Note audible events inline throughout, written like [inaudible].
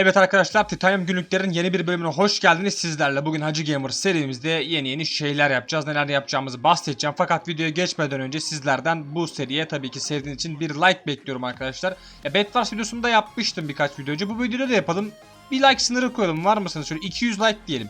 Evet arkadaşlar Titanium günlüklerin yeni bir bölümüne hoş geldiniz sizlerle. Bugün Hacı Gamer serimizde yeni yeni şeyler yapacağız. Neler yapacağımızı bahsedeceğim. Fakat videoya geçmeden önce sizlerden bu seriye tabii ki sevdiğiniz için bir like bekliyorum arkadaşlar. Ya Bedwars videosunu da yapmıştım birkaç video önce. Bu videoda da yapalım. Bir like sınırı koyalım var mısınız? Şöyle 200 like diyelim.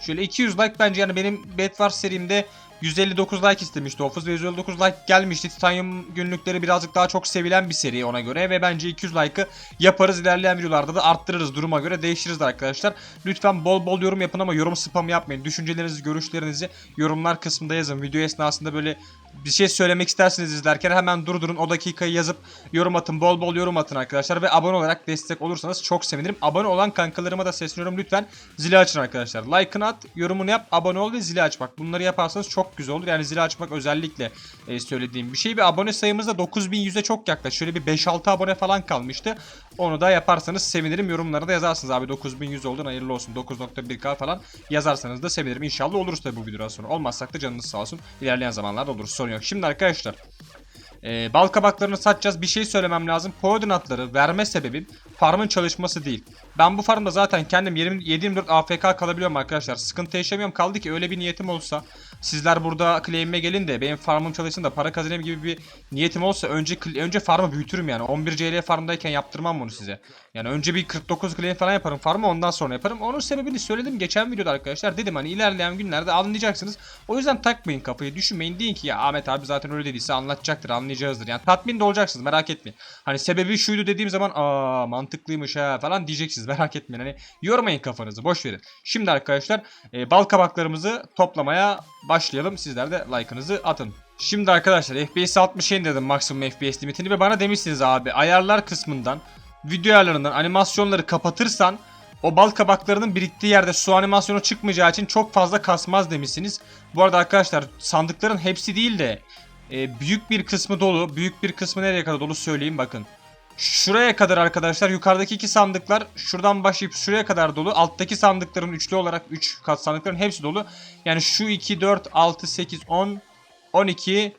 Şöyle 200 like bence yani benim Bedwars serimde 159 like istemişti Ofuz ve 159 like gelmişti. Titanium günlükleri birazcık daha çok sevilen bir seri ona göre ve bence 200 like'ı yaparız. İlerleyen videolarda da arttırırız duruma göre değiştiririz arkadaşlar. Lütfen bol bol yorum yapın ama yorum spam yapmayın. Düşüncelerinizi, görüşlerinizi yorumlar kısmında yazın. Video esnasında böyle bir şey söylemek isterseniz izlerken hemen durdurun o dakikayı yazıp yorum atın bol bol yorum atın arkadaşlar ve abone olarak destek olursanız çok sevinirim. Abone olan kankalarıma da sesleniyorum lütfen zili açın arkadaşlar. Like'ını at, yorumunu yap, abone ol ve zili aç bak. Bunları yaparsanız çok güzel olur. Yani zili açmak özellikle e, söylediğim bir şey. Bir abone sayımız da 9100'e çok yaklaş. Şöyle bir 5-6 abone falan kalmıştı. Onu da yaparsanız sevinirim. Yorumlara da yazarsınız abi 9100 oldun hayırlı olsun 9.1k falan yazarsanız da sevinirim. İnşallah oluruz tabi bu videodan sonra. Olmazsak da canınız sağ olsun. İlerleyen zamanlarda oluruz sorun yok. Şimdi arkadaşlar e, bal kabaklarını satacağız. Bir şey söylemem lazım. Koordinatları verme sebebim farmın çalışması değil. Ben bu farmda zaten kendim 7-24 AFK kalabiliyorum arkadaşlar. Sıkıntı yaşamıyorum. Kaldı ki öyle bir niyetim olsa sizler burada claim'e gelin de benim farmım çalışsın da para kazanayım gibi bir niyetim olsa önce önce farmı büyütürüm yani. 11 CL farmdayken yaptırmam bunu size. Yani önce bir 49 claim falan yaparım farmı ondan sonra yaparım. Onun sebebini söyledim geçen videoda arkadaşlar. Dedim hani ilerleyen günlerde anlayacaksınız. O yüzden takmayın kafayı düşünmeyin. Deyin ki ya Ahmet abi zaten öyle dediyse anlatacaktır anlayacağızdır. Yani tatmin de olacaksınız merak etmeyin. Hani sebebi şuydu dediğim zaman aa mantıklıymış ha falan diyeceksiniz merak etmeyin. Hani yormayın kafanızı boş verin. Şimdi arkadaşlar e, bal kabaklarımızı toplamaya başlayalım. Sizler de like'ınızı atın. Şimdi arkadaşlar FPS 60 dedim maksimum FPS limitini ve bana demişsiniz abi ayarlar kısmından video ayarlarından animasyonları kapatırsan o bal kabaklarının biriktiği yerde su animasyonu çıkmayacağı için çok fazla kasmaz demişsiniz. Bu arada arkadaşlar sandıkların hepsi değil de e, büyük bir kısmı dolu. Büyük bir kısmı nereye kadar dolu söyleyeyim bakın. Şuraya kadar arkadaşlar yukarıdaki iki sandıklar şuradan başlayıp şuraya kadar dolu. Alttaki sandıkların üçlü olarak 3 üç kat sandıkların hepsi dolu. Yani şu 2, 4, 6, 8, 10, 12,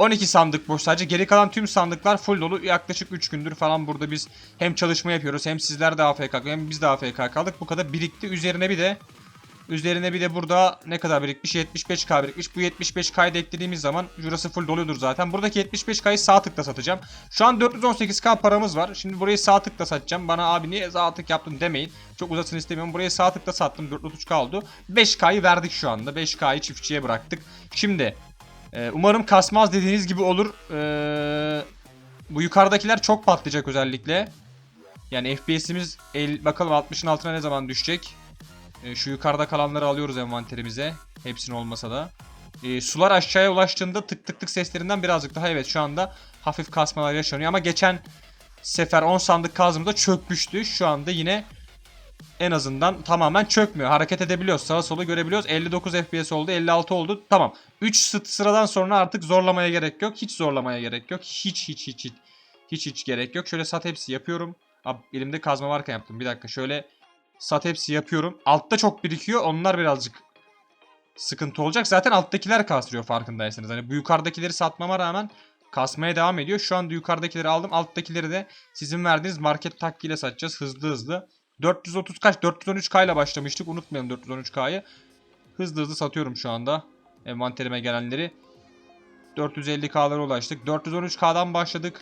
12 sandık boş sadece. Geri kalan tüm sandıklar full dolu. Yaklaşık 3 gündür falan burada biz hem çalışma yapıyoruz hem sizler de AFK hem biz de AFK kaldık. Bu kadar birikti. Üzerine bir de Üzerine bir de burada ne kadar birikmiş? 75k birikmiş. Bu 75k'yı da eklediğimiz zaman şurası full doluyordur zaten. Buradaki 75k'yı sağ tıkla satacağım. Şu an 418k paramız var. Şimdi burayı sağ tıkla satacağım. Bana abi niye sağ tık yaptın demeyin. Çok uzasın istemiyorum. Burayı sağ tıkla sattım. 433k oldu. 5k'yı verdik şu anda. 5k'yı çiftçiye bıraktık. Şimdi e, umarım kasmaz dediğiniz gibi olur. E, bu yukarıdakiler çok patlayacak özellikle. Yani FPS'imiz bakalım 60'ın altına ne zaman düşecek. E, şu yukarıda kalanları alıyoruz envanterimize. Hepsini olmasa da. E, sular aşağıya ulaştığında tık tık tık seslerinden birazcık daha evet şu anda hafif kasmalar yaşanıyor. Ama geçen sefer 10 sandık kazımda çökmüştü. Şu anda yine en azından tamamen çökmüyor. Hareket edebiliyoruz. Sağa sola görebiliyoruz. 59 FPS oldu. 56 oldu. Tamam. 3 sıradan sonra artık zorlamaya gerek yok. Hiç zorlamaya gerek yok. Hiç hiç hiç hiç. Hiç hiç gerek yok. Şöyle sat hepsi yapıyorum. Abi elimde kazma varken yaptım. Bir dakika şöyle Sat hepsi yapıyorum. Altta çok birikiyor. Onlar birazcık sıkıntı olacak. Zaten alttakiler kasıyor farkındaysanız. Hani bu yukarıdakileri satmama rağmen kasmaya devam ediyor. Şu anda yukarıdakileri aldım. Alttakileri de sizin verdiğiniz market takkiyle satacağız. Hızlı hızlı. 430 kaç? 413k ile başlamıştık. Unutmayalım 413k'yı. Hızlı hızlı satıyorum şu anda. Envanterime gelenleri. 450k'lara ulaştık. 413k'dan başladık.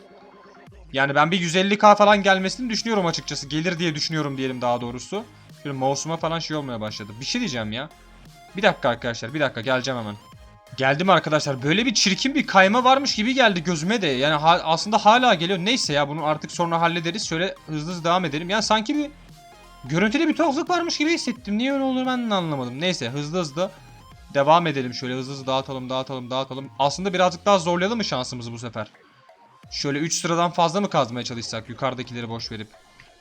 Yani ben bir 150k falan gelmesini düşünüyorum açıkçası. Gelir diye düşünüyorum diyelim daha doğrusu. Şöyle mouse'uma falan şey olmaya başladı. Bir şey diyeceğim ya. Bir dakika arkadaşlar bir dakika geleceğim hemen. Geldim arkadaşlar. Böyle bir çirkin bir kayma varmış gibi geldi gözüme de. Yani ha aslında hala geliyor. Neyse ya bunu artık sonra hallederiz. Şöyle hızlı hızlı devam edelim. Yani sanki bir görüntüde bir tuhaflık varmış gibi hissettim. Niye öyle olur ben de anlamadım. Neyse hızlı hızlı devam edelim. Şöyle hızlı hızlı dağıtalım dağıtalım dağıtalım. Aslında birazcık daha zorlayalım mı şansımızı bu sefer? Şöyle 3 sıradan fazla mı kazmaya çalışsak yukarıdakileri boş verip.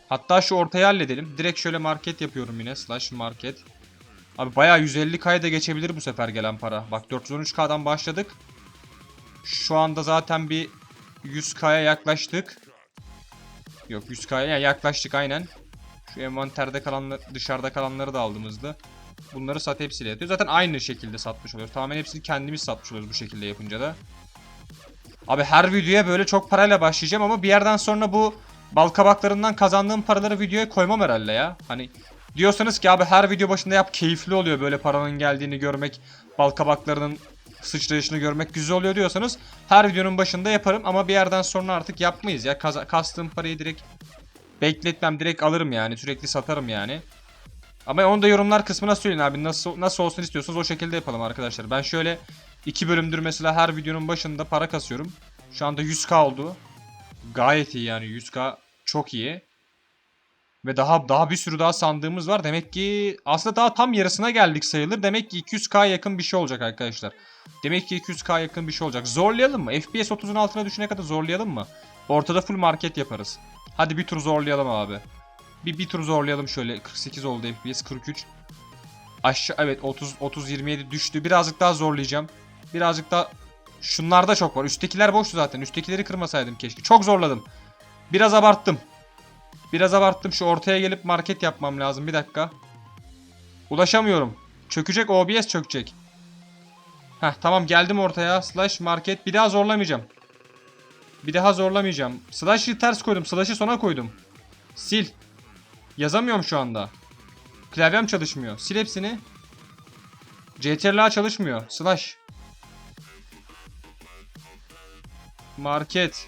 Hatta şu ortayı halledelim. Direkt şöyle market yapıyorum yine. Slash market. Abi bayağı 150k'ya da geçebilir bu sefer gelen para. Bak 413k'dan başladık. Şu anda zaten bir 100k'ya yaklaştık. Yok 100k'ya yaklaştık aynen. Şu envanterde kalanlar, dışarıda kalanları da aldığımızda. Bunları sat hepsiyle yatıyor. Zaten aynı şekilde satmış oluyoruz. Tamamen hepsini kendimiz satmış oluyoruz bu şekilde yapınca da. Abi her videoya böyle çok parayla başlayacağım ama bir yerden sonra bu bal kabaklarından kazandığım paraları videoya koymam herhalde ya. Hani diyorsanız ki abi her video başında yap keyifli oluyor böyle paranın geldiğini görmek, bal kabaklarının sıçrayışını görmek güzel oluyor diyorsanız her videonun başında yaparım ama bir yerden sonra artık yapmayız ya. Kaza- kastığım parayı direkt bekletmem direkt alırım yani sürekli satarım yani. Ama onu da yorumlar kısmına söyleyin abi nasıl nasıl olsun istiyorsanız o şekilde yapalım arkadaşlar. Ben şöyle iki bölümdür mesela her videonun başında para kasıyorum. Şu anda 100k oldu. Gayet iyi yani 100k çok iyi. Ve daha daha bir sürü daha sandığımız var. Demek ki aslında daha tam yarısına geldik sayılır. Demek ki 200k yakın bir şey olacak arkadaşlar. Demek ki 200k yakın bir şey olacak. Zorlayalım mı? FPS 30'un altına düşene kadar zorlayalım mı? Ortada full market yaparız. Hadi bir tur zorlayalım abi. Bir, bir tur zorlayalım şöyle. 48 oldu FPS 43. Aşağı evet 30 30 27 düştü. Birazcık daha zorlayacağım. Birazcık daha şunlarda çok var. Üsttekiler boştu zaten. Üsttekileri kırmasaydım keşke. Çok zorladım. Biraz abarttım. Biraz abarttım. Şu ortaya gelip market yapmam lazım. Bir dakika. Ulaşamıyorum. Çökecek OBS çökecek. Heh tamam geldim ortaya. Slash market. Bir daha zorlamayacağım. Bir daha zorlamayacağım. Slash'ı ters koydum. Slash'ı sona koydum. Sil. Yazamıyorum şu anda. Klavyem çalışmıyor. Sil hepsini. CTRL çalışmıyor. Slash. Market.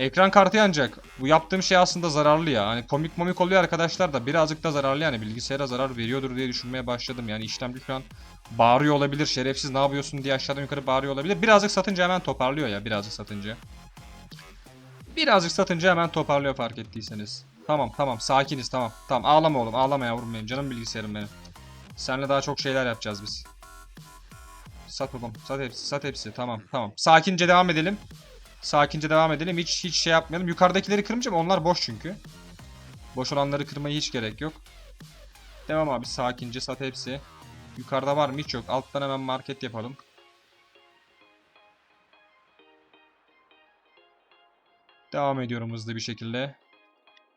Ekran kartı yanacak. Bu yaptığım şey aslında zararlı ya. Hani komik momik oluyor arkadaşlar da birazcık da zararlı yani. Bilgisayara zarar veriyordur diye düşünmeye başladım. Yani işlemci şu an bağırıyor olabilir. Şerefsiz ne yapıyorsun diye aşağıdan yukarı bağırıyor olabilir. Birazcık satınca hemen toparlıyor ya. Birazcık satınca. Birazcık satınca hemen toparlıyor fark ettiyseniz. Tamam tamam sakiniz tamam. Tamam ağlama oğlum ağlama yavrum benim. Canım bilgisayarım benim. Seninle daha çok şeyler yapacağız biz. Sat oğlum sat hepsi sat hepsi tamam tamam. Sakince devam edelim. Sakince devam edelim. Hiç hiç şey yapmayalım. Yukarıdakileri kırmayacağım. Onlar boş çünkü. Boş olanları kırmaya hiç gerek yok. Devam abi sakince sat hepsi. Yukarıda var mı? Hiç yok. Alttan hemen market yapalım. Devam ediyorum hızlı bir şekilde.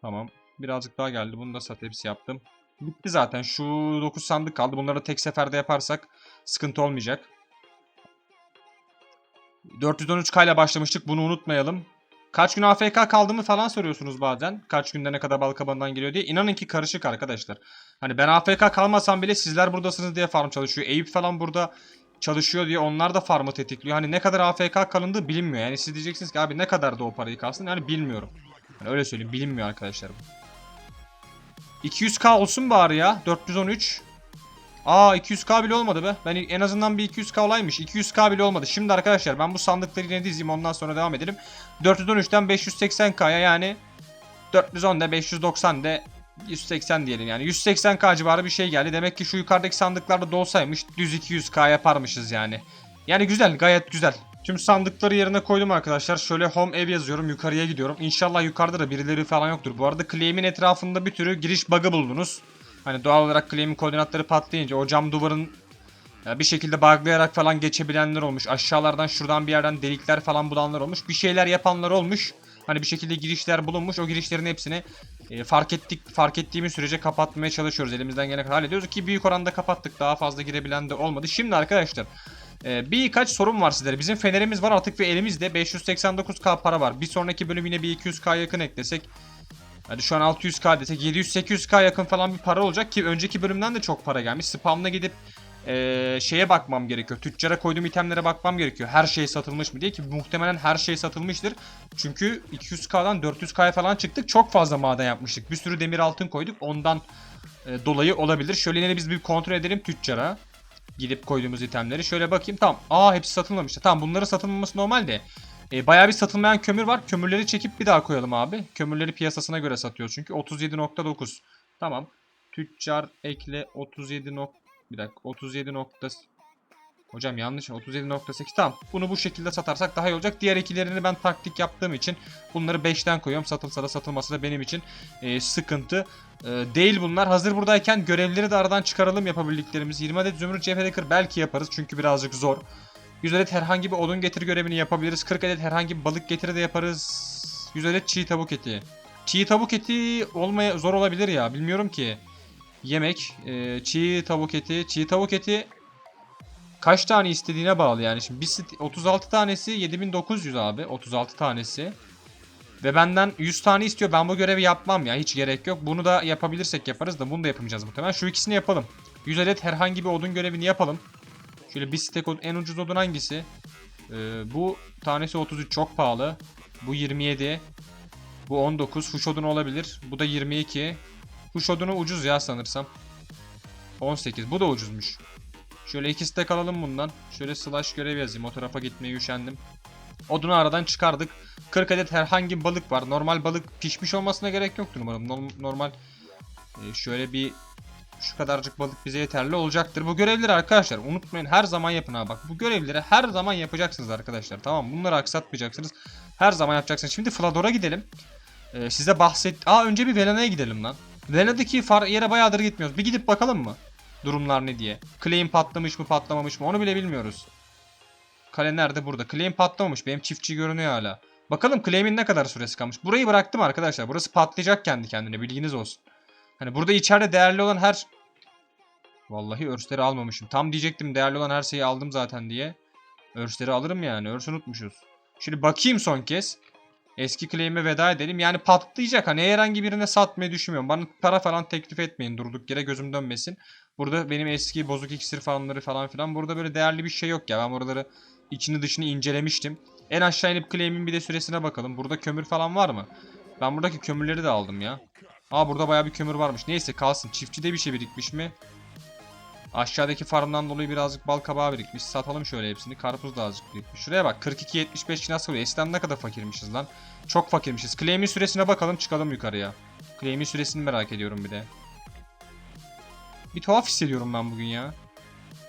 Tamam. Birazcık daha geldi. Bunu da sat hepsi yaptım. Bitti zaten. Şu 9 sandık kaldı. Bunları tek seferde yaparsak sıkıntı olmayacak. 413k ile başlamıştık. Bunu unutmayalım. Kaç gün AFK kaldığımı falan soruyorsunuz bazen. Kaç günde ne kadar balkabandan geliyor diye. İnanın ki karışık arkadaşlar. Hani ben AFK kalmasam bile sizler buradasınız diye farm çalışıyor. Eyüp falan burada çalışıyor diye onlar da farmı tetikliyor. Hani ne kadar AFK kalındığı bilinmiyor. Yani siz diyeceksiniz ki abi ne kadar da o parayı kalsın. Yani bilmiyorum. Yani öyle söyleyeyim bilinmiyor arkadaşlar. 200k olsun bari ya. 413. Aa 200k bile olmadı be. Ben en azından bir 200k olaymış. 200k bile olmadı. Şimdi arkadaşlar ben bu sandıkları yine dizeyim ondan sonra devam edelim. 413'ten 580k'ya yani 410 de 590 de 180 diyelim yani. 180k civarı bir şey geldi. Demek ki şu yukarıdaki sandıklarda dolsaymış düz 200k yaparmışız yani. Yani güzel gayet güzel. Tüm sandıkları yerine koydum arkadaşlar. Şöyle home ev yazıyorum. Yukarıya gidiyorum. İnşallah yukarıda da birileri falan yoktur. Bu arada claim'in etrafında bir türü giriş bug'ı buldunuz. Hani doğal olarak claim'in koordinatları patlayınca o cam duvarın ya bir şekilde buglayarak falan geçebilenler olmuş. Aşağılardan şuradan bir yerden delikler falan bulanlar olmuş. Bir şeyler yapanlar olmuş. Hani bir şekilde girişler bulunmuş. O girişlerin hepsini e, fark ettik fark ettiğimiz sürece kapatmaya çalışıyoruz. Elimizden gelene kadar hallediyoruz ki büyük oranda kapattık. Daha fazla girebilen de olmadı. Şimdi arkadaşlar e, birkaç sorun var sizlere. Bizim fenerimiz var artık ve elimizde 589k para var. Bir sonraki bölüm yine bir 200k yakın eklesek Hadi şu an 600k desek 700-800k yakın falan bir para olacak ki önceki bölümden de çok para gelmiş. Spamla gidip eee, şeye bakmam gerekiyor. Tüccara koyduğum itemlere bakmam gerekiyor. Her şey satılmış mı diye ki muhtemelen her şey satılmıştır. Çünkü 200k'dan 400k'ya falan çıktık. Çok fazla maden yapmıştık. Bir sürü demir altın koyduk. Ondan e, dolayı olabilir. Şöyle yine biz bir kontrol edelim tüccara. Gidip koyduğumuz itemleri. Şöyle bakayım. Tamam. Aa hepsi satılmamıştı. Tamam bunların satılmaması normal de. E, bayağı bir satılmayan kömür var. Kömürleri çekip bir daha koyalım abi. Kömürleri piyasasına göre satıyoruz çünkü. 37.9. Tamam. Tüccar ekle 37. nok- Bir dakika 37. nokta- Hocam yanlış 37.8 tamam. Bunu bu şekilde satarsak daha iyi olacak. Diğer ikilerini ben taktik yaptığım için bunları 5'ten koyuyorum. Satılsa da satılmasa da benim için e, sıkıntı e, değil bunlar. Hazır buradayken görevleri de aradan çıkaralım yapabildiklerimiz. 20 adet zümrüt cevheri kır belki yaparız çünkü birazcık zor. 100 adet herhangi bir odun getir görevini yapabiliriz. 40 adet herhangi bir balık getiri de yaparız. 100 adet çiğ tavuk eti. Çiğ tavuk eti olmaya zor olabilir ya. Bilmiyorum ki. Yemek, e, çiğ tavuk eti, çiğ tavuk eti kaç tane istediğine bağlı yani. Şimdi bir sit- 36 tanesi 7900 abi. 36 tanesi. Ve benden 100 tane istiyor. Ben bu görevi yapmam ya. Hiç gerek yok. Bunu da yapabilirsek yaparız da bunu da yapamayacağız muhtemelen. Şu ikisini yapalım. 100 adet herhangi bir odun görevini yapalım. Şöyle bir odun. En ucuz odun hangisi? Ee, bu tanesi 33 çok pahalı. Bu 27. Bu 19. Huş odunu olabilir. Bu da 22. Huş odunu ucuz ya sanırsam. 18. Bu da ucuzmuş. Şöyle iki stek alalım bundan. Şöyle slash görev yazayım. O tarafa gitmeye üşendim. Odunu aradan çıkardık. 40 adet herhangi balık var. Normal balık pişmiş olmasına gerek yoktur umarım. Norm- Normal e, şöyle bir şu kadarcık balık bize yeterli olacaktır. Bu görevleri arkadaşlar unutmayın her zaman yapın ha bak. Bu görevleri her zaman yapacaksınız arkadaşlar. Tamam bunları aksatmayacaksınız. Her zaman yapacaksınız. Şimdi Flador'a gidelim. Ee, size bahset... Aa önce bir Velena'ya gidelim lan. Velena'daki far yere bayağıdır gitmiyoruz. Bir gidip bakalım mı? Durumlar ne diye. Claim patlamış mı patlamamış mı onu bile bilmiyoruz. Kale nerede? Burada. Claim patlamamış. Benim çiftçi görünüyor hala. Bakalım claim'in ne kadar süresi kalmış. Burayı bıraktım arkadaşlar. Burası patlayacak kendi kendine. Bilginiz olsun. Hani burada içeride değerli olan her... Vallahi örsleri almamışım. Tam diyecektim değerli olan her şeyi aldım zaten diye. Örsleri alırım yani. Örs unutmuşuz. Şimdi bakayım son kez. Eski claim'e veda edelim. Yani patlayacak. Hani herhangi birine satmayı düşünmüyorum. Bana para falan teklif etmeyin. Durduk yere gözüm dönmesin. Burada benim eski bozuk iksir falanları falan filan. Burada böyle değerli bir şey yok ya. Ben buraları içini dışını incelemiştim. En aşağı inip claim'in bir de süresine bakalım. Burada kömür falan var mı? Ben buradaki kömürleri de aldım ya. Aa burada bayağı bir kömür varmış. Neyse kalsın. Çiftçide bir şey birikmiş mi? Aşağıdaki farmdan dolayı birazcık bal kabağı birikmiş. Satalım şöyle hepsini. Karpuz da azıcık birikmiş. Şuraya bak 42-75 nasıl oluyor? Eskiden ne kadar fakirmişiz lan. Çok fakirmişiz. Claim'in süresine bakalım çıkalım yukarıya. Claim'in süresini merak ediyorum bir de. Bir tuhaf hissediyorum ben bugün ya.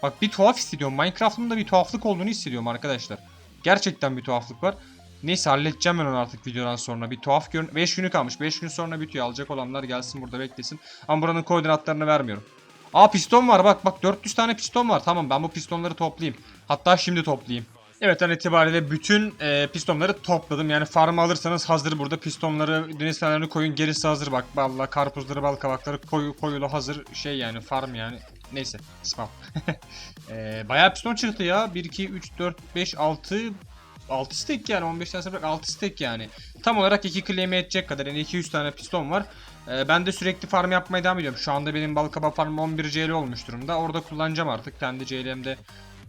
Bak bir tuhaf hissediyorum. Minecraft'ın da bir tuhaflık olduğunu hissediyorum arkadaşlar. Gerçekten bir tuhaflık var. Neyse halledeceğim ben onu artık videodan sonra. Bir tuhaf görün. 5 günü kalmış. 5 gün sonra bitiyor. Alacak olanlar gelsin burada beklesin. Ama buranın koordinatlarını vermiyorum. Aa piston var bak bak 400 tane piston var. Tamam ben bu pistonları toplayayım. Hatta şimdi toplayayım. Evet an itibariyle bütün e, pistonları topladım. Yani farmı alırsanız hazır burada pistonları deniz fenerlerini koyun gerisi hazır bak. Vallahi karpuzları bal kabakları koyu, koyulu hazır şey yani farm yani. Neyse spam. [laughs] e, bayağı piston çıktı ya. 1, 2, 3, 4, 5, 6 6 stack yani 15 tane bırak 6 stack yani. Tam olarak 2 claim'e edecek kadar yani 200 tane piston var. Ee, ben de sürekli farm yapmaya devam ediyorum. Şu anda benim balkaba farm 11 CL olmuş durumda. Orada kullanacağım artık. Kendi CL'mde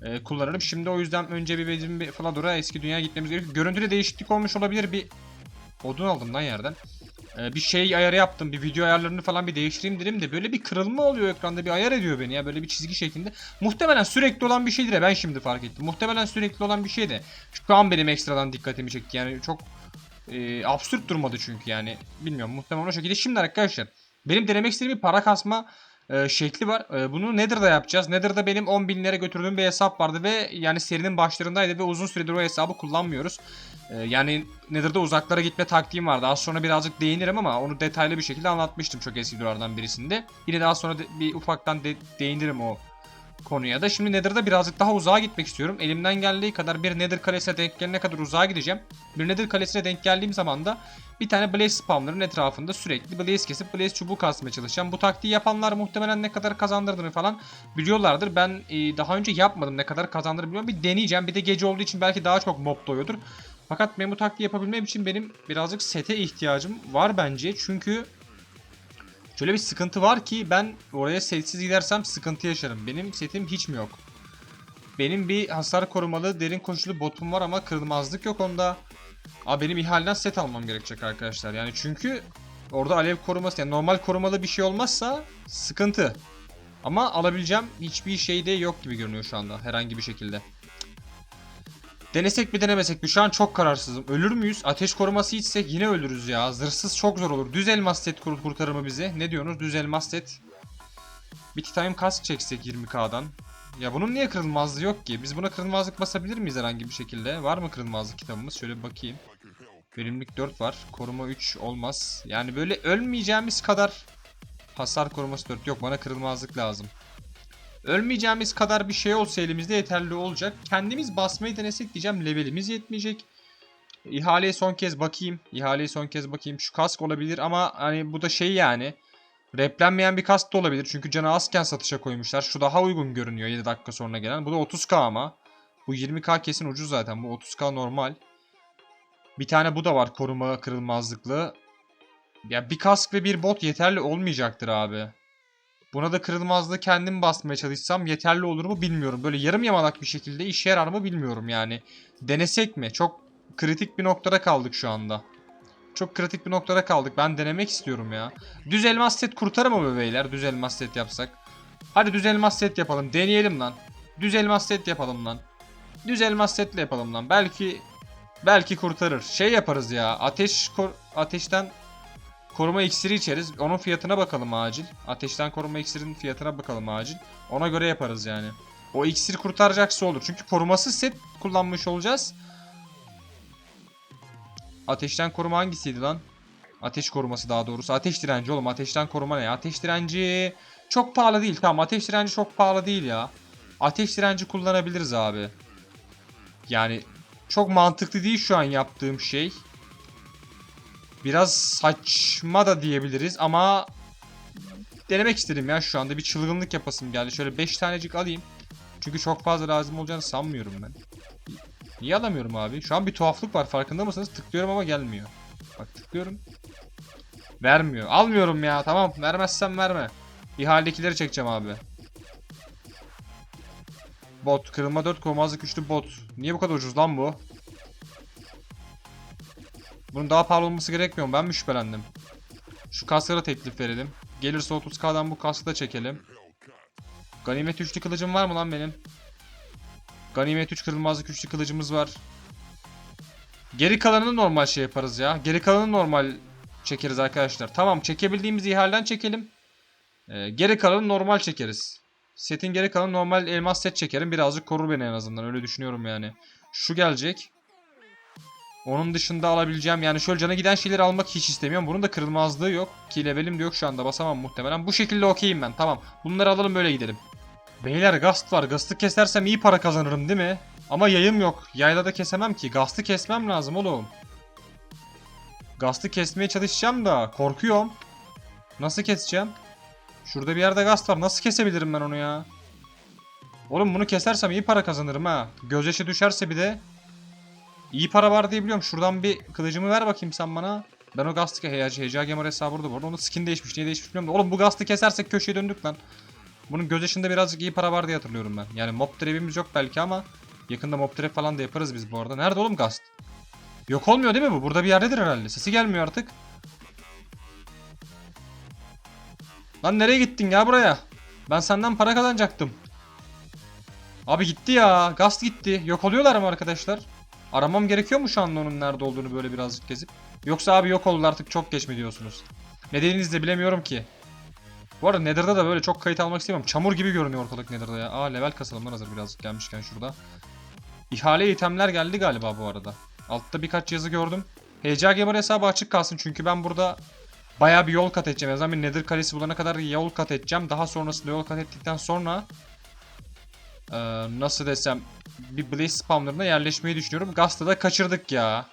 e, kullanırım. Şimdi o yüzden önce bir bizim bir Flador'a eski dünyaya gitmemiz gerekiyor. Görüntüde değişiklik olmuş olabilir. Bir odun aldım lan yerden. Ee, bir şey ayarı yaptım. Bir video ayarlarını falan bir değiştireyim dedim de böyle bir kırılma oluyor ekranda. Bir ayar ediyor beni ya böyle bir çizgi şeklinde. Muhtemelen sürekli olan bir şeydir ya ben şimdi fark ettim. Muhtemelen sürekli olan bir şey de şu an benim ekstradan dikkatimi çekti. Yani çok e, absürt durmadı çünkü yani. Bilmiyorum muhtemelen o şekilde. Şimdi arkadaşlar benim denemek istediğim bir para kasma e, şekli var. E, bunu Nether'da yapacağız. Nether'da benim 10 binlere götürdüğüm bir hesap vardı ve yani serinin başlarındaydı ve uzun süredir o hesabı kullanmıyoruz. E, yani Nether'da uzaklara gitme taktiğim vardı. Az sonra birazcık değinirim ama onu detaylı bir şekilde anlatmıştım çok eski videolardan birisinde. Yine daha sonra de, bir ufaktan de, değinirim o konuya da. Şimdi Nether'da birazcık daha uzağa gitmek istiyorum. Elimden geldiği kadar bir Nether kalesine denk gelene kadar uzağa gideceğim. Bir Nether kalesine denk geldiğim zaman da bir tane Blaze spawner'ın etrafında sürekli Blaze kesip Blaze çubuğu kasmaya çalışacağım. Bu taktiği yapanlar muhtemelen ne kadar kazandırdığını falan biliyorlardır. Ben e, daha önce yapmadım ne kadar kazandırdığını bilmiyorum. Bir deneyeceğim. Bir de gece olduğu için belki daha çok mob doyuyordur. Fakat ben bu taktiği yapabilmem için benim birazcık sete ihtiyacım var bence. Çünkü Şöyle bir sıkıntı var ki ben oraya setsiz gidersem sıkıntı yaşarım. Benim setim hiç mi yok? Benim bir hasar korumalı derin koşulu botum var ama kırılmazlık yok onda. Aa benim ihaleden set almam gerekecek arkadaşlar. Yani çünkü orada alev koruması yani normal korumalı bir şey olmazsa sıkıntı. Ama alabileceğim hiçbir şey de yok gibi görünüyor şu anda herhangi bir şekilde. Denesek mi denemesek mi? Şu an çok kararsızım. Ölür müyüz? Ateş koruması içsek yine ölürüz ya. Zırhsız çok zor olur. Düz elmas set kur- kurtarır mı? Ne diyorsunuz? Düz elmas set. Bir titanium kask çeksek 20k'dan. Ya bunun niye kırılmazlığı yok ki? Biz buna kırılmazlık basabilir miyiz herhangi bir şekilde? Var mı kırılmazlık kitabımız? Şöyle bir bakayım. Verimlilik 4 var. Koruma 3 olmaz. Yani böyle ölmeyeceğimiz kadar hasar koruması 4 yok. Bana kırılmazlık lazım. Ölmeyeceğimiz kadar bir şey olsa elimizde yeterli olacak. Kendimiz basmayı denesek diyeceğim levelimiz yetmeyecek. İhaleye son kez bakayım. İhaleye son kez bakayım. Şu kask olabilir ama hani bu da şey yani. Replenmeyen bir kask da olabilir. Çünkü canı azken satışa koymuşlar. Şu daha uygun görünüyor 7 dakika sonra gelen. Bu da 30k ama. Bu 20k kesin ucuz zaten. Bu 30k normal. Bir tane bu da var koruma kırılmazlıklı. Ya bir kask ve bir bot yeterli olmayacaktır abi. Buna da kırılmazlığı kendim basmaya çalışsam yeterli olur mu bilmiyorum. Böyle yarım yamalak bir şekilde işe yarar mı bilmiyorum yani. Denesek mi? Çok kritik bir noktada kaldık şu anda. Çok kritik bir noktada kaldık. Ben denemek istiyorum ya. Düz elmas set kurtarır mı be beyler? Düz elmas set yapsak. Hadi düz elmas set yapalım. Deneyelim lan. Düz elmas set yapalım lan. Düz elmas setle yapalım lan. Belki belki kurtarır. Şey yaparız ya. Ateş ateşten koruma iksiri içeriz. Onun fiyatına bakalım acil. Ateşten koruma iksirinin fiyatına bakalım acil. Ona göre yaparız yani. O iksir kurtaracaksa olur. Çünkü korumasız set kullanmış olacağız. Ateşten koruma hangisiydi lan? Ateş koruması daha doğrusu. Ateş direnci oğlum. Ateşten koruma ne ya? Ateş direnci çok pahalı değil. Tamam ateş direnci çok pahalı değil ya. Ateş direnci kullanabiliriz abi. Yani çok mantıklı değil şu an yaptığım şey. Biraz saçma da diyebiliriz ama denemek istedim ya şu anda bir çılgınlık yapasım geldi. Şöyle 5 tanecik alayım. Çünkü çok fazla lazım olacağını sanmıyorum ben. Niye alamıyorum abi? Şu an bir tuhaflık var farkında mısınız? Tıklıyorum ama gelmiyor. Bak tıklıyorum. Vermiyor. Almıyorum ya tamam vermezsem verme. İhaledekileri çekeceğim abi. Bot. Kırılma 4 kovmazlık güçlü bot. Niye bu kadar ucuz lan bu? Bunun daha pahalı olması gerekmiyor mu? Ben mi şüphelendim? Şu kasklara teklif verelim. Gelirse 30k'dan bu kaskı da çekelim. Ganimet üçlü kılıcım var mı lan benim? Ganimet 3 kırılmazlık üçlü kılıcımız var. Geri kalanını normal şey yaparız ya. Geri kalanını normal çekeriz arkadaşlar. Tamam çekebildiğimiz ihaleden çekelim. Ee, geri kalanını normal çekeriz. Setin geri kalanı normal elmas set çekerim. Birazcık korur beni en azından. Öyle düşünüyorum yani. Şu gelecek. Onun dışında alabileceğim yani şöyle cana giden şeyleri almak hiç istemiyorum. Bunun da kırılmazlığı yok. Ki levelim de yok şu anda basamam muhtemelen. Bu şekilde okeyim ben tamam. Bunları alalım böyle gidelim. Beyler gast var. Gast'ı kesersem iyi para kazanırım değil mi? Ama yayım yok. Yayla da kesemem ki. Gast'ı kesmem lazım oğlum. Gast'ı kesmeye çalışacağım da korkuyorum. Nasıl keseceğim? Şurada bir yerde gast var. Nasıl kesebilirim ben onu ya? Oğlum bunu kesersem iyi para kazanırım ha. Gözyaşı düşerse bir de iyi para var diye biliyorum. Şuradan bir kılıcımı ver bakayım sen bana. Ben o Gast'ı HC, HC Gamer hesabı burada bu arada. Onun skin değişmiş. Niye değişmiş bilmiyorum da. Oğlum bu Gast'ı kesersek köşeye döndük lan. Bunun göz yaşında birazcık iyi para var diye hatırlıyorum ben. Yani mob trap'imiz yok belki ama yakında mob trap falan da yaparız biz bu arada. Nerede oğlum Gast? Yok olmuyor değil mi bu? Burada bir yerdedir herhalde. Sesi gelmiyor artık. Lan nereye gittin ya buraya? Ben senden para kazanacaktım. Abi gitti ya. Gast gitti. Yok oluyorlar mı arkadaşlar? Aramam gerekiyor mu şu anda onun nerede olduğunu böyle birazcık gezip? Yoksa abi yok oldu artık çok geç mi diyorsunuz? Nedeninizi de bilemiyorum ki. Bu arada Nether'da da böyle çok kayıt almak istemiyorum. Çamur gibi görünüyor ortalık Nether'da ya. Aa level kasalım hazır birazcık gelmişken şurada. İhale itemler geldi galiba bu arada. Altta birkaç yazı gördüm. HC Gamer hesabı açık kalsın çünkü ben burada Bayağı bir yol kat edeceğim. En azından bir Nether kalesi bulana kadar yol kat edeceğim. Daha sonrasında yol kat ettikten sonra ee, nasıl desem bir Blaze spawner'ına yerleşmeyi düşünüyorum. Gast'ı da kaçırdık ya.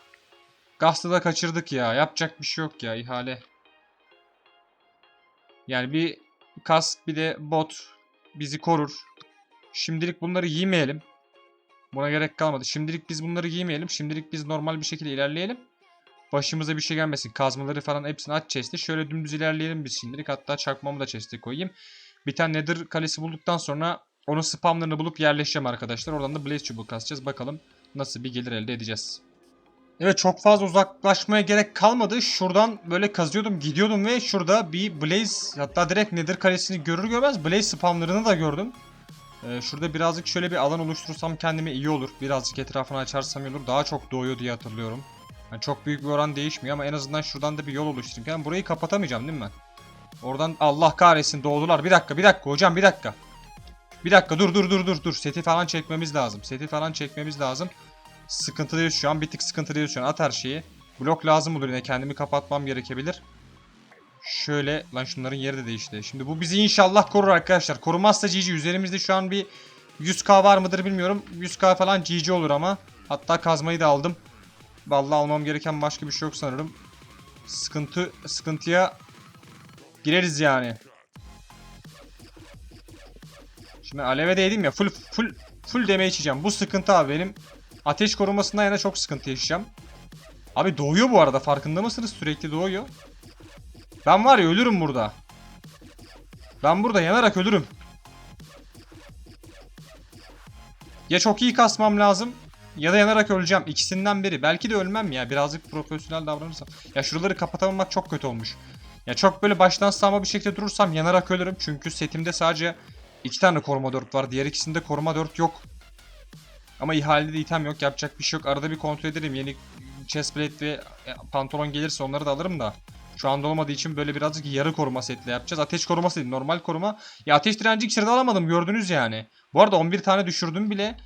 Gast'ı da kaçırdık ya. Yapacak bir şey yok ya ihale. Yani bir kask bir de bot bizi korur. Şimdilik bunları giymeyelim. Buna gerek kalmadı. Şimdilik biz bunları giymeyelim. Şimdilik biz normal bir şekilde ilerleyelim. Başımıza bir şey gelmesin. Kazmaları falan hepsini aç chest'e. Şöyle dümdüz ilerleyelim biz şimdilik. Hatta çakmamı da chest'e koyayım. Bir tane nether kalesi bulduktan sonra onun spamlarını bulup yerleşeceğim arkadaşlar. Oradan da blaze çubuğu kasacağız. Bakalım nasıl bir gelir elde edeceğiz. Evet çok fazla uzaklaşmaya gerek kalmadı. Şuradan böyle kazıyordum gidiyordum ve şurada bir blaze hatta direkt nether kalesini görür görmez blaze spamlarını da gördüm. Ee, şurada birazcık şöyle bir alan oluşturursam kendime iyi olur. Birazcık etrafını açarsam iyi olur. Daha çok doğuyor diye hatırlıyorum. Yani çok büyük bir oran değişmiyor ama en azından şuradan da bir yol oluşturayım. Yani burayı kapatamayacağım değil mi ben? Oradan Allah kahretsin doğdular. Bir dakika bir dakika hocam bir dakika. Bir dakika dur dur dur dur dur. Seti falan çekmemiz lazım. Seti falan çekmemiz lazım. Sıkıntılıyız şu an. Bir tık sıkıntılıyız şu an. At her şeyi. Blok lazım olur yine. Kendimi kapatmam gerekebilir. Şöyle lan şunların yeri de değişti. Şimdi bu bizi inşallah korur arkadaşlar. Korumazsa GG. Üzerimizde şu an bir 100k var mıdır bilmiyorum. 100k falan GG olur ama. Hatta kazmayı da aldım. Vallahi almam gereken başka bir şey yok sanırım. Sıkıntı sıkıntıya gireriz yani. Şimdi aleve değdim ya full full full deme içeceğim. Bu sıkıntı abi benim ateş korumasından yana çok sıkıntı yaşayacağım. Abi doğuyor bu arada farkında mısınız? Sürekli doğuyor. Ben var ya ölürüm burada. Ben burada yanarak ölürüm. Ya çok iyi kasmam lazım ya da yanarak öleceğim. İkisinden biri. Belki de ölmem ya. Birazcık profesyonel davranırsam. Ya şuraları kapatamamak çok kötü olmuş. Ya çok böyle baştan sağma bir şekilde durursam yanarak ölürüm. Çünkü setimde sadece iki tane koruma 4 var. Diğer ikisinde koruma 4 yok. Ama ihalede de item yok. Yapacak bir şey yok. Arada bir kontrol ederim. Yeni chestplate ve e, pantolon gelirse onları da alırım da. Şu anda olmadığı için böyle birazcık yarı koruma setle yapacağız. Ateş koruması değil, normal koruma. Ya ateş direnci iksiri de alamadım gördünüz yani. Bu arada 11 tane düşürdüm bile.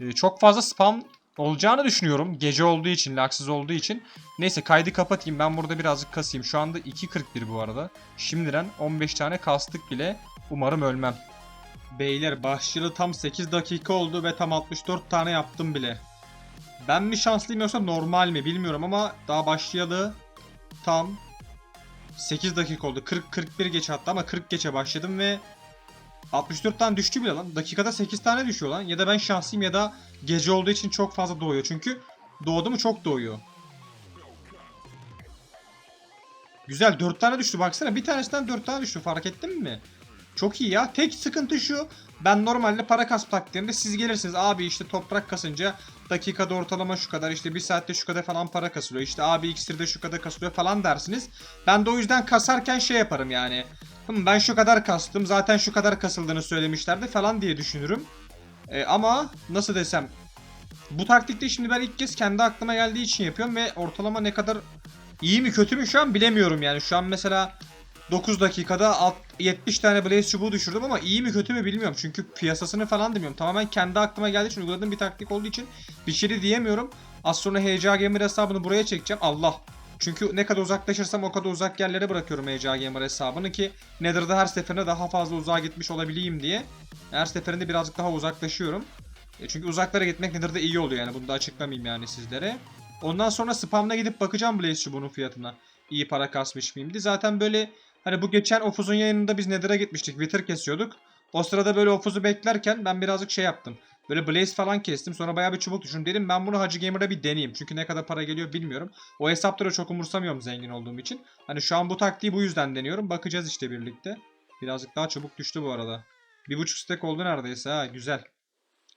Ee, çok fazla spam olacağını düşünüyorum. Gece olduğu için, laksız olduğu için. Neyse kaydı kapatayım. Ben burada birazcık kasayım. Şu anda 2.41 bu arada. Şimdiden 15 tane kastık bile. Umarım ölmem. Beyler başlayalı tam 8 dakika oldu ve tam 64 tane yaptım bile. Ben mi şanslıyım yoksa normal mi bilmiyorum ama daha başlayalı tam 8 dakika oldu. 40-41 geç hatta ama 40 geçe başladım ve 64 tane düştü bile lan. Dakikada 8 tane düşüyor lan. Ya da ben şanslıyım ya da gece olduğu için çok fazla doğuyor. Çünkü doğdu mu çok doğuyor. Güzel 4 tane düştü baksana. Bir tanesinden 4 tane düştü fark ettin mi? Çok iyi ya. Tek sıkıntı şu. Ben normalde para kasp taktiğinde siz gelirsiniz. Abi işte toprak kasınca dakikada ortalama şu kadar işte bir saatte şu kadar falan para kasılıyor. İşte abi iksirde şu kadar kasılıyor falan dersiniz. Ben de o yüzden kasarken şey yaparım yani. Ben şu kadar kastım zaten şu kadar kasıldığını söylemişlerdi falan diye düşünürüm. E, ama nasıl desem bu taktikte şimdi ben ilk kez kendi aklıma geldiği için yapıyorum ve ortalama ne kadar iyi mi kötü mü şu an bilemiyorum yani. Şu an mesela 9 dakikada alt- 70 tane Blaze çubuğu düşürdüm ama iyi mi kötü mü bilmiyorum. Çünkü piyasasını falan bilmiyorum. Tamamen kendi aklıma geldiği için uyguladığım bir taktik olduğu için bir şey de diyemiyorum. Az sonra HCA Gamer hesabını buraya çekeceğim. Allah. Çünkü ne kadar uzaklaşırsam o kadar uzak yerlere bırakıyorum HCA Gamer hesabını ki Nether'da her seferinde daha fazla uzağa gitmiş olabileyim diye. Her seferinde birazcık daha uzaklaşıyorum. E çünkü uzaklara gitmek Nether'da iyi oluyor yani bunu da açıklamayayım yani sizlere. Ondan sonra spamla gidip bakacağım Blaze çubuğunun fiyatına. İyi para kasmış mıyım diye. Zaten böyle Hani bu geçen Ofuz'un yayınında biz Nether'a gitmiştik. Wither kesiyorduk. O sırada böyle Ofuz'u beklerken ben birazcık şey yaptım. Böyle Blaze falan kestim. Sonra bayağı bir çubuk düşün. Dedim ben bunu Hacı Gamer'da bir deneyeyim. Çünkü ne kadar para geliyor bilmiyorum. O hesapları çok umursamıyorum zengin olduğum için. Hani şu an bu taktiği bu yüzden deniyorum. Bakacağız işte birlikte. Birazcık daha çabuk düştü bu arada. Bir buçuk stack oldu neredeyse ha. Güzel.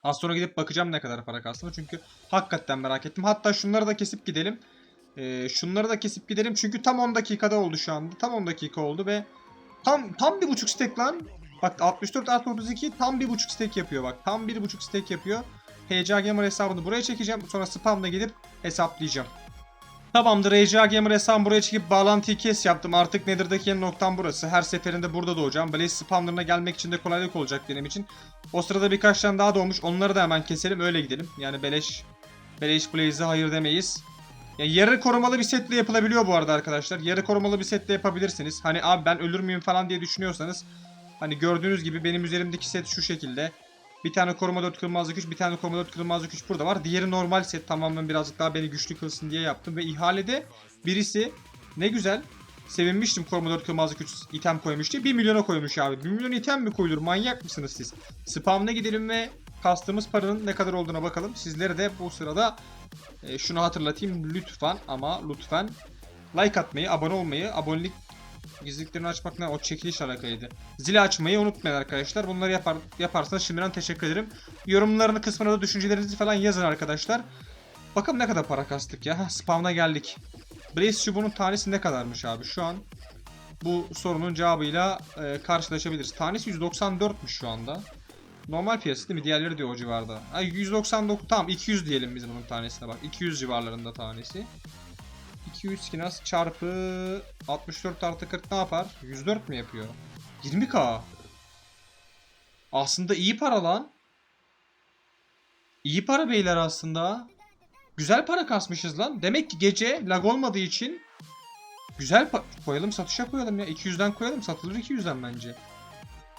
Az sonra gidip bakacağım ne kadar para kastığını. Çünkü hakikaten merak ettim. Hatta şunları da kesip gidelim. Ee, şunları da kesip gidelim çünkü tam 10 dakikada oldu şu anda. Tam 10 dakika oldu ve tam tam bir buçuk stack lan. Bak 64 artı 32 tam bir buçuk stack yapıyor bak. Tam bir buçuk stack yapıyor. HCA Gamer hesabını buraya çekeceğim. Sonra spamla gidip hesaplayacağım. Tamamdır HCA Gamer hesabımı buraya çekip bağlantıyı kes yaptım. Artık Nether'daki yeni noktam burası. Her seferinde burada doğacağım. Blaze spamlarına gelmek için de kolaylık olacak benim için. O sırada birkaç tane daha doğmuş. Onları da hemen keselim öyle gidelim. Yani beleş Beleş Blaze'e hayır demeyiz. Ya yarı korumalı bir setle yapılabiliyor bu arada arkadaşlar. Yarı korumalı bir setle yapabilirsiniz. Hani abi ben ölür müyüm falan diye düşünüyorsanız. Hani gördüğünüz gibi benim üzerimdeki set şu şekilde. Bir tane koruma 4 kırılmazlık güç, bir tane koruma 4 kırılmazlık güç burada var. Diğeri normal set tamamen birazcık daha beni güçlü kılsın diye yaptım. Ve ihalede birisi ne güzel sevinmiştim koruma 4 kırılmazlık güç item koymuş diye 1 milyona koymuş abi. 1 milyon item mi koyulur manyak mısınız siz? Spamına gidelim ve kastığımız paranın ne kadar olduğuna bakalım. Sizlere de bu sırada e, şunu hatırlatayım lütfen ama lütfen like atmayı, abone olmayı, abonelik gizliliklerini açmak ne? O çekiliş alakaydı. Zili açmayı unutmayın arkadaşlar. Bunları yapar, yaparsanız şimdiden teşekkür ederim. Yorumlarını kısmına da düşüncelerinizi falan yazın arkadaşlar. Bakalım ne kadar para kastık ya. Heh, spawn'a geldik. Blaze çubuğunun tanesi ne kadarmış abi? Şu an bu sorunun cevabıyla e, karşılaşabiliriz. Tanesi 194'müş şu anda. Normal piyasa değil mi? Diğerleri diyor o civarda. Ay 199 tamam 200 diyelim biz bunun tanesine bak. 200 civarlarında tanesi. 200 kinas çarpı 64 artı 40 ne yapar? 104 mi yapıyor? 20k. Aslında iyi para lan. İyi para beyler aslında. Güzel para kasmışız lan. Demek ki gece lag olmadığı için güzel koyalım satışa koyalım ya. 200'den koyalım satılır 200'den bence.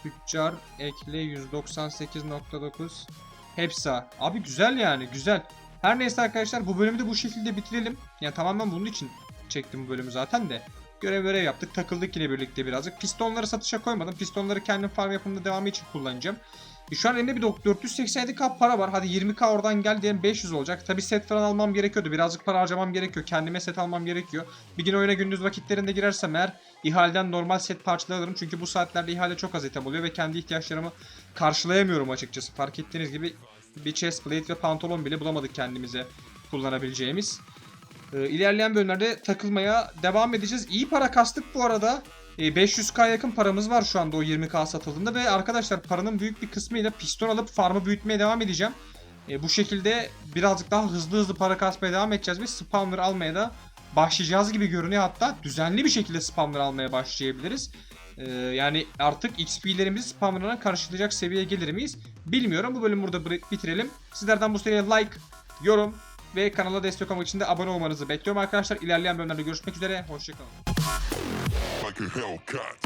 Tüccar ekle 198.9 Hepsi. Abi güzel yani güzel. Her neyse arkadaşlar bu bölümü de bu şekilde bitirelim. Yani tamamen bunun için çektim bu bölümü zaten de. Görev görev yaptık. Takıldık yine birlikte birazcık. Pistonları satışa koymadım. Pistonları kendim farm yapımında devamı için kullanacağım. E şu an elimde bir dok- 487k para var. Hadi 20k oradan gel diyelim 500 olacak. Tabi set falan almam gerekiyordu. Birazcık para harcamam gerekiyor. Kendime set almam gerekiyor. Bir gün oyuna gündüz vakitlerinde girersem eğer ihaleden normal set parçaları alırım. Çünkü bu saatlerde ihale çok az item oluyor ve kendi ihtiyaçlarımı karşılayamıyorum açıkçası. Fark ettiğiniz gibi bir chest plate ve pantolon bile bulamadık kendimize kullanabileceğimiz. Ee, ilerleyen bölümlerde takılmaya devam edeceğiz. İyi para kastık bu arada. Ee, 500k yakın paramız var şu anda o 20k satıldığında ve arkadaşlar paranın büyük bir kısmıyla piston alıp farmı büyütmeye devam edeceğim. Ee, bu şekilde birazcık daha hızlı hızlı para kasmaya devam edeceğiz ve spawner almaya da başlayacağız gibi görünüyor hatta düzenli bir şekilde spawner almaya başlayabiliriz. Ee, yani artık XP'lerimizi spawner'ına karşılayacak seviyeye gelir miyiz? Bilmiyorum. Bu bölümü burada bitirelim. Sizlerden bu seriye like, yorum ve kanala destek olmak için de abone olmanızı bekliyorum arkadaşlar. İlerleyen bölümlerde görüşmek üzere. Hoşçakalın. like a.